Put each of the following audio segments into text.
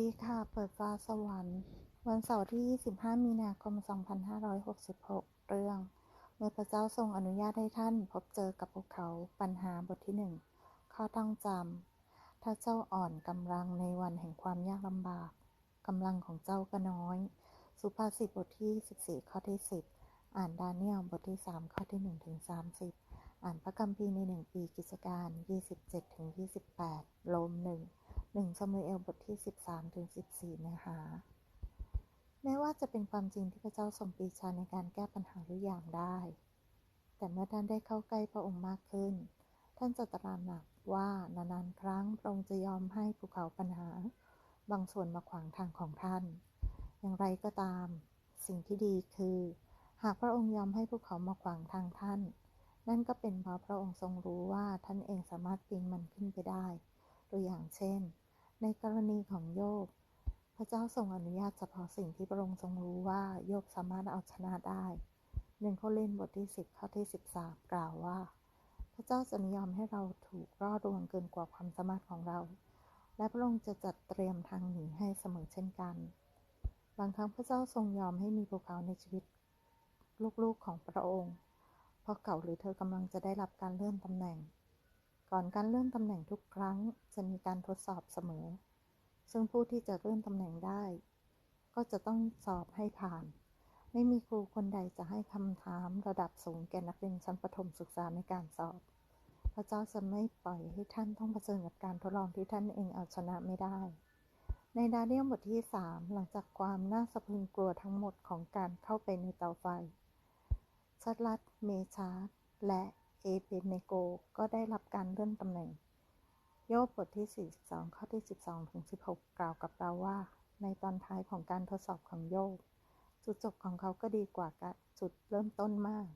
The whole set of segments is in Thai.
ดีค่ะ เปิดฟ้าสวรรค์ วันเสาร์ที่ 25 มีนาคม 2566 เรื่อง เมื่อพระเจ้าทรงอนุญาตให้ท่านพบเจอกับพวกเขาปัญหาบทที่หนึ่งข้อต้องจำ ถ้าเจ้าอ่อนกำลังในวันแห่งความยากลำบากกำลังของเจ้าก็น้อย สุภาษิตบทที่ 14 ข้อที่ 10 อ่านดาเนียลบทที่ 3 ข้อที่1ถึง30 อ่านพระคัมภีร์ในหนึ่งปีกิจการ 27ถึง28โลมหนึ่ง หนึ่งซามูเอลบทที่ 13ถึง14 เนื้อหา แม้ว่าจะเป็นความจริงที่พระเจ้าทรงปีชาในการแก้ปัญหาทุกอย่างได้ แต่เมื่อท่านได้เข้าใกล้พระองค์มากขึ้น ท่านจะตระหนักว่านานๆครั้งพระองค์จะยอมให้ภูเขาปัญหา บางส่วนมาขวางทางของท่าน อย่างไรก็ตาม สิ่งที่ดีคือ หากพระองค์ยอมให้ภูเขามาขวางทางท่าน นั่นก็เป็นเพราะพระองค์ทรงรู้ว่าท่านเองสามารถปีนมันขึ้นไปได้ ตัวอย่างเช่น ในกรณีของโยบ พระเจ้าทรงอนุญาตเฉพาะสิ่งที่พระองค์ทรงรู้ว่าโยบสามารถเอาชนะได้หนึ่งโครินบทที่สิบข้อที่สิบสามกล่าวว่า พระเจ้าจะนิยอมให้เราถูกรอดรวงเกินกว่าความสามารถของเรา และพระองค์จะจัดเตรียมทางหนีให้เสมอเช่นกัน บางครั้งพระเจ้าทรงยอมให้มีภูเขาในชีวิต ลูกๆของพระองค์ เพราะเขาหรือเธอกำลังจะได้รับการเลื่อนตำแหน่ง ก่อนการเลื่อนตำแหน่งทุกครั้งจะมีการทดสอบเสมอ ซึ่งผู้ที่จะเลื่อนตำแหน่งได้ ก็จะต้องสอบให้ผ่าน ไม่มีครูคนใดจะให้คำถามระดับสูงแก่นักเรียนชั้นประถมศึกษาในการสอบ พระเจ้าจะไม่ปล่อยให้ท่านต้องเผชิญกับการทดลองที่ท่านเองเอาชนะไม่ได้ ในดาเนียลบทที่ 3 หลังจากความน่าสะพรึงกลัวทั้งหมดของการเข้าไปในเตาไฟชัดลัด เมชาร์และ เอเบเนโกก็ได้รับการเลื่อนตำแหน่ง โยบบทที่ 42 ข้อที่ 12 ถึง 16 กล่าวกับเราว่า ในตอนท้ายของการทดสอบของโยบจุดจบของเขาก็ดีกว่าจุดเริ่มต้นมาก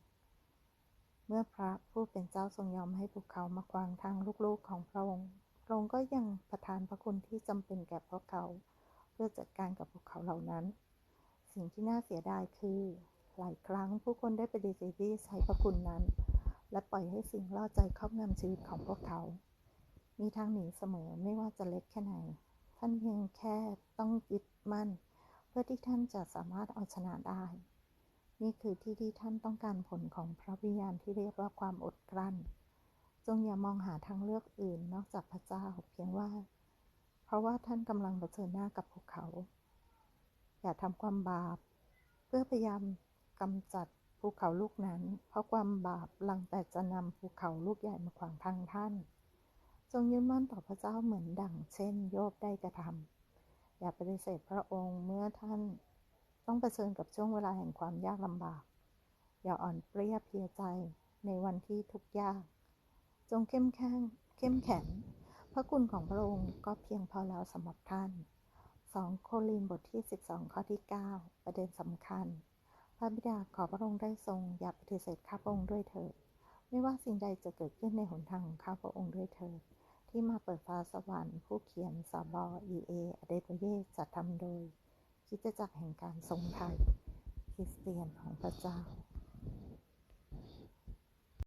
เมื่อพระผู้เป็นเจ้าทรงยอมให้พวกเขามาควางทางลูกๆของพระองค์ พระองค์ก็ยังประทานพระคุณที่จำเป็นแก่พวกเขา เพื่อจัดการกับพวกเขาเหล่านั้น สิ่งที่น่าเสียดายคือ หลายครั้งผู้คนได้ปฏิเสธที่ใช้พระคุณนั้น และปล่อยให้สิ่งล่อใจครอบงำชีวิตของพวกเขา มีทางหนีเสมอไม่ว่าจะเล็กแค่ไหน ท่านเพียงแค่ต้องยึดมั่น เพื่อที่ท่านจะสามารถเอาชนะได้ นี่คือที่ที่ท่านต้องการผลของพระวิญญาณที่เรียกว่าความอดกลั้น จงอย่ามองหาทางเลือกอื่นนอกจากพระเจ้าเพียงว่า เพราะว่าท่านกำลังเผชิญหน้ากับพวกเขา อย่าทำความบาป เพื่อพยายามกำจัด ภูเขาลูกนั้น เพราะความบาปลังแต่จะนำภูเขาลูกใหญ่มาขวางทางท่าน จงยึดมั่นต่อพระเจ้าเหมือนดั่งเช่น โยบได้กระทำอย่าปฏิเสธพระองค์เมื่อท่านต้องเผชิญกับช่วงเวลาแห่งความยากลำบาก อย่าอ่อนเปรี้ยเพียใจในวันที่ทุกยาก จงเข้มแข็งเข้มแข็งพระคุณของพระองค์ก็เพียงพอแล้วสำหรับท่าน 2 โคลินบทที่ 12 ข้อที่ 9 ประเด็นสำคัญ พระบิดาขอพระองค์ได้ทรง อย่าปฏิเสธข้าพระองค์ด้วยเถิดไม่ว่าสิ่งใดจะเกิดขึ้นในหนทางของข้าพระองค์ด้วยเถิดที่มาเปิดฟ้าสวรรค์ผู้เขียนสบอเอเออเดโตเยจัดทำโดยคิดจักแห่งการทรงไทยคริสเตียนของพระเจ้า